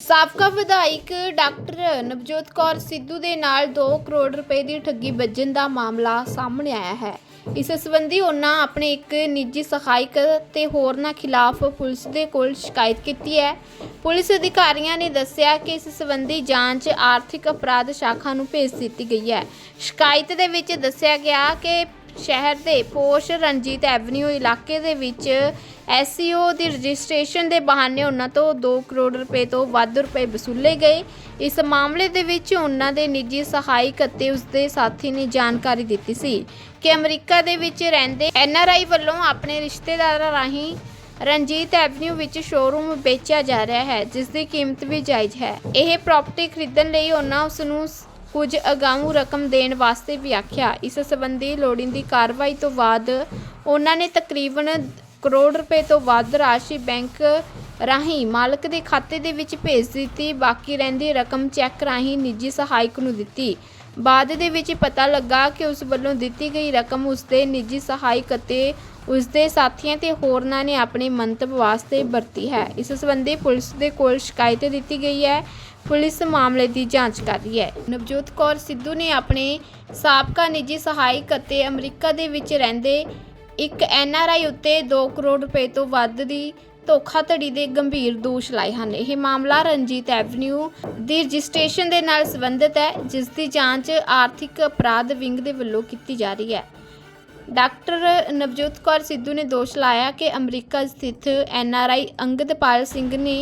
ਸਾਬਕਾ ਵਿਧਾਇਕ ਡਾਕਟਰ ਨਵਜੋਤ ਕੌਰ ਸਿੱਧੂ ਦੇ ਨਾਲ 2 ਕਰੋੜ ਰੁਪਏ ਦੀ ਠੱਗੀ ਵੱਜਣ ਦਾ ਮਾਮਲਾ ਸਾਹਮਣੇ ਆਇਆ ਹੈ। ਇਸ ਸੰਬੰਧੀ ਉਹਨਾਂ ਆਪਣੇ ਇੱਕ ਨਿੱਜੀ ਸਹਾਇਕ ਤੇ ਹੋਰਨਾਂ ਖਿਲਾਫ ਪੁਲਿਸ ਦੇ ਕੋਲ ਸ਼ਿਕਾਇਤ ਕੀਤੀ ਹੈ। ਪੁਲਿਸ ਅਧਿਕਾਰੀਆਂ ਨੇ ਦੱਸਿਆ ਕਿ ਇਸ ਸੰਬੰਧੀ ਜਾਂਚ ਆਰਥਿਕ ਅਪਰਾਧ ਸ਼ਾਖਾ ਨੂੰ ਭੇਜ ਦਿੱਤੀ ਗਈ ਹੈ। ਸ਼ਿਕਾਇਤ ਦੇ ਵਿੱਚ ਦੱਸਿਆ ਗਿਆ ਕਿ ਸ਼ਹਿਰ ਦੇ ਪੋਸ਼ ਰਣਜੀਤ ਐਵਨਿਊ ਇਲਾਕੇ ਦੇ ਵਿੱਚ ਐਸਈਓ ਦੀ ਰਜਿਸਟ੍ਰੇਸ਼ਨ ਦੇ ਬਹਾਨੇ ਉਹਨਾਂ ਤੋਂ 2 ਕਰੋੜ ਰੁਪਏ ਤੋਂ ਵੱਧ ਰੁਪਏ ਵਸੂਲੇ ਗਏ। ਇਸ ਮਾਮਲੇ ਦੇ ਵਿੱਚ ਉਹਨਾਂ ਦੇ ਨਿੱਜੀ ਸਹਾਇਕ ਅਤੇ ਉਸਦੇ ਸਾਥੀ ਨੇ ਜਾਣਕਾਰੀ ਦਿੱਤੀ ਸੀ ਕਿ ਅਮਰੀਕਾ ਦੇ ਵਿੱਚ ਰਹਿੰਦੇ ਐਨਆਰਆਈ ਵੱਲੋਂ ਆਪਣੇ ਰਿਸ਼ਤੇਦਾਰਾਂ ਰਾਹੀਂ ਰਣਜੀਤ ਐਵਨਿਊ ਵਿੱਚ ਸ਼ੋਰੂਮ ਵੇਚਿਆ ਜਾ ਰਿਹਾ ਹੈ, ਜਿਸ ਦੀ ਕੀਮਤ ਵੀ ਜਾਇਜ਼ ਹੈ। ਇਹ ਪ੍ਰਾਪਰਟੀ ਖਰੀਦਣ ਲਈ ਉਹਨਾਂ ਉਸ ਨੂੰ ਕੁਝ ਅਗਾਊਂ ਰਕਮ ਦੇਣ ਵਾਸਤੇ ਵੀ ਆਖਿਆ। ਇਸ ਸੰਬੰਧੀ ਲੋੜੀਂਦੀ ਕਾਰਵਾਈ ਤੋਂ ਬਾਅਦ ਉਹਨਾਂ ਨੇ ਤਕਰੀਬਨ ਕਰੋੜ ਰੁਪਏ ਤੋਂ ਵੱਧ ਰਾਸ਼ੀ ਬੈਂਕ ਰਾਹੀਂ ਮਾਲਕ ਦੇ ਖਾਤੇ ਦੇ ਵਿੱਚ ਭੇਜ ਦਿੱਤੀ। ਬਾਕੀ ਰਹਿੰਦੀ ਰਕਮ ਚੈੱਕ ਰਾਹੀਂ ਨਿੱਜੀ ਸਹਾਇਕ ਨੂੰ ਦਿੱਤੀ। ਬਾਅਦ ਦੇ ਵਿੱਚ ਪਤਾ ਲੱਗਾ ਕਿ ਉਸ ਵੱਲੋਂ ਦਿੱਤੀ ਗਈ ਰਕਮ ਉਸਦੇ ਨਿੱਜੀ ਸਹਾਇਕ ਅਤੇ ਉਸਦੇ ਸਾਥੀਆਂ ਤੇ ਹੋਰਨਾਂ ਨੇ ਆਪਣੇ ਮੰਤਵ ਵਾਸਤੇ ਵਰਤੀ ਹੈ। ਇਸ ਸੰਬੰਧੀ ਪੁਲਿਸ ਦੇ ਕੋਲ ਸ਼ਿਕਾਇਤ ਦਿੱਤੀ ਗਈ ਹੈ। ਪੁਲਿਸ ਮਾਮਲੇ ਦੀ ਜਾਂਚ ਕਰ ਰਹੀ ਹੈ। ਨਵਜੋਤ ਕੌਰ ਸਿੱਧੂ ਨੇ ਆਪਣੇ ਸਾਬਕਾ ਨਿੱਜੀ ਸਹਾਇਕ ਅਤੇ ਅਮਰੀਕਾ ਦੇ ਵਿੱਚ ਰਹਿੰਦੇ ਇੱਕ ਐਨਆਰਆਈ ਉੱਤੇ 2 ਕਰੋੜ ਰੁਪਏ ਤੋਂ ਵੱਧ ਦੀ ਧੋਖਾਧੜੀ ਦੇ ਗੰਭੀਰ ਦੋਸ਼ ਲਾਏ ਹਨ। ਇਹ ਮਾਮਲਾ ਰਣਜੀਤ ਐਵਨਿਊ ਦੀ ਰਜਿਸਟ੍ਰੇਸ਼ਨ ਦੇ ਨਾਲ ਸੰਬੰਧਿਤ ਹੈ, ਜਿਸ ਦੀ ਜਾਂਚ ਆਰਥਿਕ ਅਪਰਾਧ ਵਿੰਗ ਦੇ ਵੱਲੋਂ ਕੀਤੀ ਜਾ ਰਹੀ ਹੈ। ਡਾਕਟਰ ਨਵਜੋਤ ਕੌਰ ਸਿੱਧੂ ਨੇ ਦੋਸ਼ ਲਾਇਆ ਕਿ ਅਮਰੀਕਾ ਸਥਿਤ ਐਨਆਰਆਈ ਅੰਗਦਪਾਲ ਸਿੰਘ ਨੇ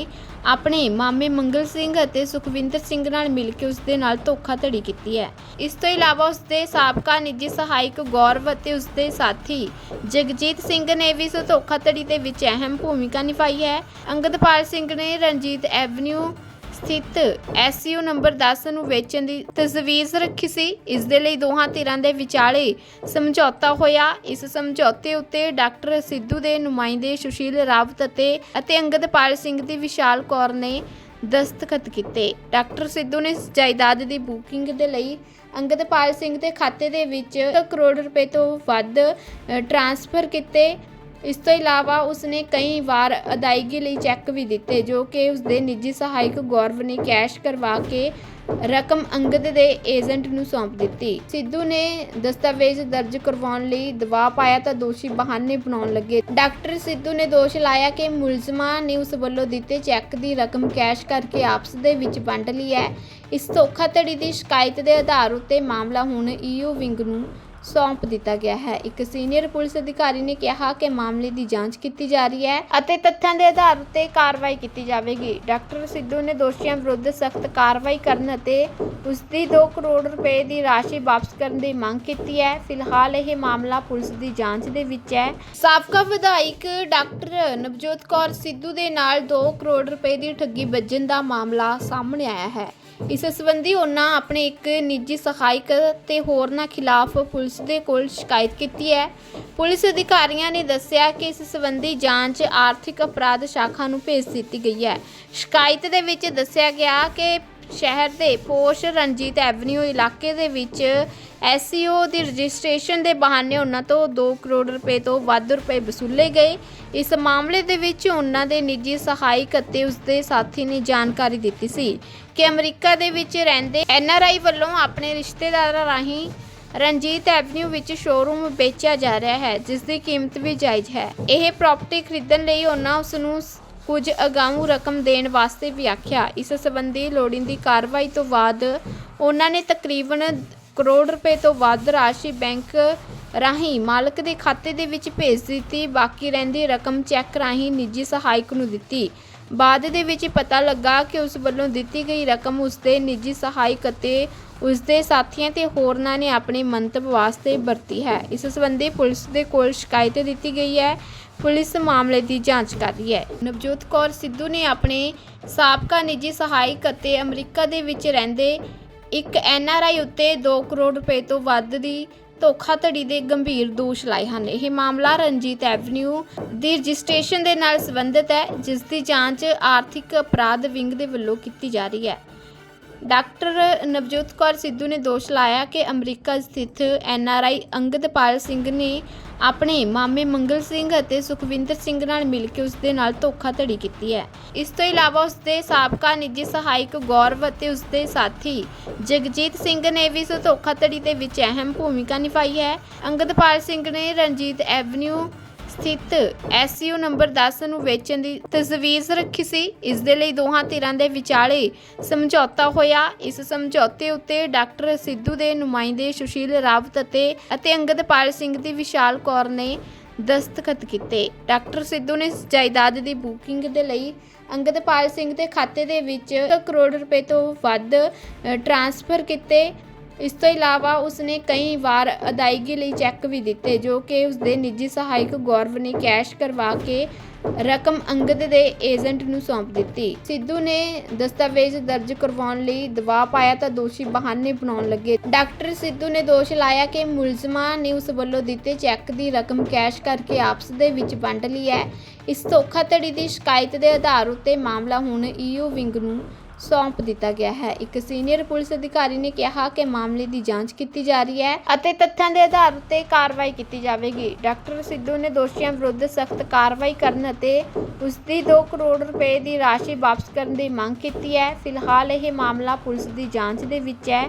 ਆਪਣੇ ਮਾਮੇ ਮੰਗਲ ਸਿੰਘ ਅਤੇ ਸੁਖਵਿੰਦਰ ਸਿੰਘ ਨਾਲ ਮਿਲ ਕੇ ਉਸ ਦੇ ਨਾਲ ਧੋਖਾਧੜੀ ਕੀਤੀ ਹੈ। ਇਸ ਤੋਂ ਇਲਾਵਾ ਉਸ ਦੇ ਸਾਬਕਾ ਨਿੱਜੀ ਸਹਾਇਕ ਗੌਰਵ ਅਤੇ ਉਸ ਦੇ ਸਾਥੀ ਜਗਜੀਤ ਸਿੰਘ ਨੇ ਵੀ ਇਸ ਧੋਖਾਧੜੀ ਦੇ ਵਿੱਚ ਅਹਿਮ ਭੂਮਿਕਾ ਨਿਭਾਈ ਹੈ। ਅੰਗਦਪਾਲ ਸਿੰਘ ਨੇ ਰਣਜੀਤ ਐਵਨਿਊ ਸਥਿਤ ਐਸਯੂ ਨੰਬਰ 10 ਨੂੰ ਵੇਚਣ ਦੀ ਤਜਵੀਜ਼ ਰੱਖੀ ਸੀ। ਇਸ ਦੇ ਲਈ ਦੋਹਾਂ ਧਿਰਾਂ ਦੇ ਵਿਚਾਲੇ ਸਮਝੌਤਾ ਹੋਇਆ। ਇਸ ਸਮਝੌਤੇ ਉੱਤੇ ਡਾਕਟਰ ਸਿੱਧੂ ਦੇ ਨੁਮਾਇੰਦੇ ਸੁਸ਼ੀਲ ਰਾਵਤ ਅਤੇ ਅਤੇ ਅੰਗਦਪਾਲ ਸਿੰਘ ਦੀ ਵਿਸ਼ਾਲ ਕੌਰ ਨੇ ਦਸਤਖਤ ਕੀਤੇ। ਡਾਕਟਰ ਸਿੱਧੂ ਨੇ ਜਾਇਦਾਦ ਦੀ ਬੁਕਿੰਗ ਦੇ ਲਈ ਅੰਗਦਪਾਲ ਸਿੰਘ ਦੇ ਖਾਤੇ ਦੇ ਵਿੱਚ 1 ਕਰੋੜ ਰੁਪਏ ਤੋਂ ਵੱਧ ਟ੍ਰਾਂਸਫਰ ਕੀਤੇ। ਇਸ ਤੋਂ ਇਲਾਵਾ ਉਸਨੇ ਕਈ ਵਾਰ ਅਦਾਇਗੀ ਲਈ ਚੈੱਕ ਵੀ ਦਿੱਤੇ, ਜੋ ਕਿ ਉਸਦੇ ਨਿੱਜੀ ਸਹਾਇਕ ਗੌਰਵ ਨੇ ਕੈਸ਼ ਕਰਵਾ ਕੇ ਰਕਮ ਅੰਗਦ ਦੇ ਏਜੰਟ ਨੂੰ ਸੌਂਪ ਦਿੱਤੀ। ਸਿੱਧੂ ਨੇ ਦਸਤਾਵੇਜ਼ ਦਰਜ ਕਰਵਾਉਣ ਲਈ ਦਬਾਅ ਪਾਇਆ ਤਾਂ ਦੋਸ਼ੀ ਬਹਾਨੇ ਬਣਾਉਣ ਲੱਗੇ। ਡਾਕਟਰ ਸਿੱਧੂ ਨੇ ਦੋਸ਼ ਲਾਇਆ ਕਿ ਮੁਲਜ਼ਮਾਂ ਨੇ ਉਸ ਵੱਲੋਂ ਦਿੱਤੇ ਚੈੱਕ ਦੀ ਰਕਮ ਕੈਸ਼ ਕਰਕੇ ਆਪਸ ਦੇ ਵਿੱਚ ਵੰਡ ਲਈ ਹੈ। ਇਸ ਧੋਖਾਧੜੀ ਦੀ ਸ਼ਿਕਾਇਤ ਦੇ ਆਧਾਰ ਉੱਤੇ ਮਾਮਲਾ ਹੁਣ ਈਯੂ ਵਿੰਗ ਨੂੰ ਸੌਂਪ ਦਿੱਤਾ ਗਿਆ ਹੈ। ਇੱਕ ਸੀਨੀਅਰ ਪੁਲਿਸ ਅਧਿਕਾਰੀ ਨੇ ਕਿਹਾ ਕਿ ਮਾਮਲੇ ਦੀ ਜਾਂਚ ਕੀਤੀ ਜਾ ਰਹੀ ਹੈ ਅਤੇ ਤੱਥਾਂ ਦੇ ਆਧਾਰ ਉੱਤੇ ਕਾਰਵਾਈ ਕੀਤੀ ਜਾਵੇਗੀ। ਡਾਕਟਰ ਸਿੱਧੂ ਨੇ ਦੋਸ਼ੀਆਂ ਵਿਰੁੱਧ ਸਖਤ ਕਾਰਵਾਈ ਕਰਨ ਅਤੇ ਉਸ ਦੀ 2 ਕਰੋੜ ਰੁਪਏ ਦੀ ਰਾਸ਼ੀ ਵਾਪਸ ਕਰਨ ਦੀ ਮੰਗ ਕੀਤੀ ਹੈ। ਫਿਲਹਾਲ ਇਹ ਮਾਮਲਾ ਪੁਲਿਸ ਦੀ ਜਾਂਚ ਦੇ ਵਿੱਚ ਹੈ। ਸਾਬਕਾ ਵਿਧਾਇਕ ਡਾਕਟਰ ਨਵਜੋਤ ਕੌਰ ਸਿੱਧੂ ਦੇ ਨਾਲ 2 ਕਰੋੜ ਰੁਪਏ ਦੀ ਠੱਗੀ ਵੱਜਣ ਦਾ ਮਾਮਲਾ ਸਾਹਮਣੇ ਆਇਆ ਹੈ। ਇਸ ਸੰਬੰਧੀ ਉਹਨਾਂ ਆਪਣੇ ਇੱਕ ਨਿੱਜੀ ਸਹਾਇਕ ਤੇ ਹੋਰਨਾਂ ਖਿਲਾਫ ਪੁਲਿਸ ਦੇ ਕੋਲ ਸ਼ਿਕਾਇਤ ਕੀਤੀ ਹੈ। ਪੁਲਿਸ ਅਧਿਕਾਰੀਆਂ ਨੇ ਦੱਸਿਆ ਕਿ ਇਸ ਸੰਬੰਧੀ ਜਾਂਚ ਆਰਥਿਕ ਅਪਰਾਧ ਸ਼ਾਖਾ ਨੂੰ ਭੇਜ ਦਿੱਤੀ ਗਈ ਹੈ। ਸ਼ਿਕਾਇਤ ਦੇ ਵਿੱਚ ਦੱਸਿਆ ਗਿਆ ਕਿ ਸ਼ਹਿਰ ਦੇ ਪੋਸ਼ ਰਣਜੀਤ ਐਵਨਿਊ ਇਲਾਕੇ ਦੇ ਵਿੱਚ ਐਸਈਓ ਦੀ ਰਜਿਸਟ੍ਰੇਸ਼ਨ ਦੇ ਬਹਾਨੇ ਉਹਨਾਂ ਤੋਂ 2 ਕਰੋੜ ਰੁਪਏ ਤੋਂ ਵੱਧ ਰੁਪਏ ਵਸੂਲੇ ਗਏ। ਇਸ ਮਾਮਲੇ ਦੇ ਵਿੱਚ ਉਹਨਾਂ ਦੇ ਨਿੱਜੀ ਸਹਾਇਕ ਅਤੇ ਉਸਦੇ ਸਾਥੀ ਨੇ ਜਾਣਕਾਰੀ ਦਿੱਤੀ ਸੀ ਕਿ ਅਮਰੀਕਾ ਦੇ ਵਿੱਚ ਰਹਿੰਦੇ ਐਨਆਰਆਈ ਵੱਲੋਂ ਆਪਣੇ ਰਿਸ਼ਤੇਦਾਰਾਂ ਰਾਹੀਂ ਰਣਜੀਤ ਐਵਨਿਊ ਵਿੱਚ ਸ਼ੋਰੂਮ ਵੇਚਿਆ ਜਾ ਰਿਹਾ ਹੈ ਜਿਸ ਦੀ ਕੀਮਤ ਵੀ ਜਾਇਜ਼ ਹੈ। ਇਹ ਪ੍ਰਾਪਰਟੀ ਖਰੀਦਣ ਲਈ ਉਹਨਾਂ ਉਸ ਨੂੰ ਕੁਝ ਅਗਾਊਂ ਰਕਮ ਦੇਣ ਵਾਸਤੇ ਵੀ ਆਖਿਆ। ਇਸ ਸੰਬੰਧੀ ਲੋੜੀਂਦੀ ਕਾਰਵਾਈ ਤੋਂ ਬਾਅਦ ਉਹਨਾਂ ਨੇ ਤਕਰੀਬਨ ਕਰੋੜ ਰੁਪਏ ਤੋਂ ਵੱਧ ਰਾਸ਼ੀ ਬੈਂਕ ਰਾਹੀਂ ਮਾਲਕ ਦੇ ਖਾਤੇ ਦੇ ਵਿੱਚ ਭੇਜ ਦਿੱਤੀ। ਬਾਕੀ ਰਹਿੰਦੀ ਰਕਮ ਚੈੱਕ ਰਾਹੀਂ ਨਿੱਜੀ ਸਹਾਇਕ ਨੂੰ ਦਿੱਤੀ। ਬਾਅਦ ਦੇ ਵਿੱਚ ਪਤਾ ਲੱਗਾ ਕਿ ਉਸ ਵੱਲੋਂ ਦਿੱਤੀ ਗਈ ਰਕਮ ਉਸਦੇ ਨਿੱਜੀ ਸਹਾਇਕ ਅਤੇ ਉਸਦੇ ਸਾਥੀਆਂ ਤੇ ਹੋਰਨਾਂ ਨੇ ਆਪਣੇ ਮੰਤਵ ਵਾਸਤੇ ਵਰਤੀ ਹੈ। ਇਸ ਸੰਬੰਧੀ ਪੁਲਿਸ ਦੇ ਕੋਲ ਸ਼ਿਕਾਇਤ ਦਿੱਤੀ ਗਈ ਹੈ। ਪੁਲਿਸ ਮਾਮਲੇ ਦੀ ਜਾਂਚ ਕਰ ਰਹੀ ਹੈ। ਨਵਜੋਤ ਕੌਰ ਸਿੱਧੂ ਨੇ ਆਪਣੇ ਸਾਬਕਾ ਨਿੱਜੀ ਸਹਾਇਕ ਅਤੇ ਅਮਰੀਕਾ ਦੇ ਵਿੱਚ ਰਹਿੰਦੇ ਇੱਕ ਐਨਆਰਆਈ ਉੱਤੇ 2 ਕਰੋੜ ਰੁਪਏ ਤੋਂ ਵੱਧ ਦੀ ਧੋਖਾਧੜੀ ਦੇ ਗੰਭੀਰ ਦੋਸ਼ ਲਾਏ ਹਨ। ਇਹ ਮਾਮਲਾ ਰਣਜੀਤ ਐਵਨਿਊ ਦੀ ਰਜਿਸਟ੍ਰੇਸ਼ਨ ਦੇ ਨਾਲ ਸੰਬੰਧਿਤ ਹੈ, ਜਿਸ ਦੀ ਜਾਂਚ ਆਰਥਿਕ ਅਪਰਾਧ ਵਿੰਗ ਦੇ ਵੱਲੋਂ ਕੀਤੀ ਜਾ ਰਹੀ ਹੈ। ਡਾਕਟਰ ਨਵਜੋਤ ਕੌਰ ਸਿੱਧੂ ਨੇ ਦੋਸ਼ ਲਾਇਆ ਕਿ ਅਮਰੀਕਾ ਸਥਿਤ ਐਨਆਰਆਈ ਅੰਗਦਪਾਲ ਸਿੰਘ ਨੇ ਆਪਣੇ ਮਾਮੇ ਮੰਗਲ ਸਿੰਘ ਅਤੇ ਸੁਖਵਿੰਦਰ ਸਿੰਘ ਨਾਲ ਮਿਲ ਕੇ ਉਸ ਦੇ ਨਾਲ ਧੋਖਾਧੜੀ ਕੀਤੀ ਹੈ। ਇਸ ਤੋਂ ਇਲਾਵਾ ਉਸ ਦੇ ਸਾਬਕਾ ਨਿੱਜੀ ਸਹਾਇਕ ਗੌਰਵ ਅਤੇ ਉਸ ਦੇ ਸਾਥੀ ਜਗਜੀਤ ਸਿੰਘ ਨੇ ਵੀ ਇਸ ਧੋਖਾਧੜੀ ਦੇ ਵਿੱਚ ਅਹਿਮ ਭੂਮਿਕਾ ਨਿਭਾਈ ਹੈ। ਅੰਗਦਪਾਲ ਸਿੰਘ ਨੇ ਰਣਜੀਤ ਐਵਨਿਊ ਸਥਿਤ ਐਸਯੂ ਨੰਬਰ 10 ਨੂੰ ਵੇਚਣ ਦੀ ਤਜਵੀਜ਼ ਰੱਖੀ ਸੀ। ਇਸ ਦੇ ਲਈ ਦੋਹਾਂ ਧਿਰਾਂ ਦੇ ਵਿਚਾਲੇ ਸਮਝੌਤਾ ਹੋਇਆ। ਇਸ ਸਮਝੌਤੇ ਉੱਤੇ ਡਾਕਟਰ ਸਿੱਧੂ ਦੇ ਨੁਮਾਇੰਦੇ ਸੁਸ਼ੀਲ ਰਾਵਤ ਅਤੇ ਅਤੇ ਅੰਗਦਪਾਲ ਸਿੰਘ ਦੀ ਵਿਸ਼ਾਲ ਕੌਰ ਨੇ ਦਸਤਖਤ ਕੀਤੇ। ਡਾਕਟਰ ਸਿੱਧੂ ਨੇ ਇਸ ਜਾਇਦਾਦ ਦੀ ਬੁਕਿੰਗ ਦੇ ਲਈ ਅੰਗਦਪਾਲ ਸਿੰਘ ਦੇ ਖਾਤੇ ਦੇ ਵਿੱਚ ਇੱਕ ਕਰੋੜ ਰੁਪਏ ਤੋਂ ਵੱਧ ਟ੍ਰਾਂਸਫਰ ਕੀਤੇ। ਇਸ ਤੋਂ ਇਲਾਵਾ ਉਸਨੇ ਕਈ ਵਾਰ ਅਦਾਇਗੀ ਲਈ ਚੈੱਕ ਵੀ ਦਿੱਤੇ, ਜੋ ਕਿ ਉਸਦੇ ਨਿੱਜੀ ਸਹਾਇਕ ਗੌਰਵ ਨੇ ਕੈਸ਼ ਕਰਵਾ ਕੇ ਰਕਮ ਅੰਗਦ ਦੇ ਏਜੰਟ ਨੂੰ ਸੌਂਪ ਦਿੱਤੀ। ਸਿੱਧੂ ਨੇ ਦਸਤਾਵੇਜ਼ ਦਰਜ ਕਰਵਾਉਣ ਲਈ ਦਬਾਅ ਪਾਇਆ ਤਾਂ ਦੋਸ਼ੀ ਬਹਾਨੇ ਬਣਾਉਣ ਲੱਗੇ। ਡਾਕਟਰ ਸਿੱਧੂ ਨੇ ਦੋਸ਼ ਲਾਇਆ ਕਿ ਮੁਲਜ਼ਮਾਂ ਨੇ ਉਸ ਵੱਲੋਂ ਦਿੱਤੇ ਚੈੱਕ ਦੀ ਰਕਮ ਕੈਸ਼ ਕਰਕੇ ਆਪਸ ਦੇ ਵਿੱਚ ਵੰਡ ਲਈ ਹੈ। ਇਸ ਧੋਖਾਧੜੀ ਦੀ ਸ਼ਿਕਾਇਤ ਦੇ ਆਧਾਰ ਉੱਤੇ ਮਾਮਲਾ ਹੁਣ ਈਓ ਵਿੰਗ ਨੂੰ ਸੌਂਪ ਦਿੱਤਾ ਗਿਆ ਹੈ। ਇੱਕ ਸੀਨੀਅਰ ਪੁਲਿਸ ਅਧਿਕਾਰੀ ਨੇ ਕਿਹਾ ਕਿ ਮਾਮਲੇ ਦੀ ਜਾਂਚ ਕੀਤੀ ਜਾ ਰਹੀ ਹੈ ਅਤੇ ਤੱਥਾਂ ਦੇ ਆਧਾਰ ਉੱਤੇ ਕਾਰਵਾਈ ਕੀਤੀ ਜਾਵੇਗੀ। ਡਾਕਟਰ ਸਿੱਧੂ ਨੇ ਦੋਸ਼ੀਆਂ ਵਿਰੁੱਧ ਸਖਤ ਕਾਰਵਾਈ ਕਰਨ ਅਤੇ ਉਸ ਦੀ 2 ਕਰੋੜ ਰੁਪਏ ਦੀ ਰਾਸ਼ੀ ਵਾਪਸ ਕਰਨ ਦੀ ਮੰਗ ਕੀਤੀ ਹੈ। ਫਿਲਹਾਲ ਇਹ ਮਾਮਲਾ ਪੁਲਿਸ ਦੀ ਜਾਂਚ ਦੇ ਵਿੱਚ ਹੈ।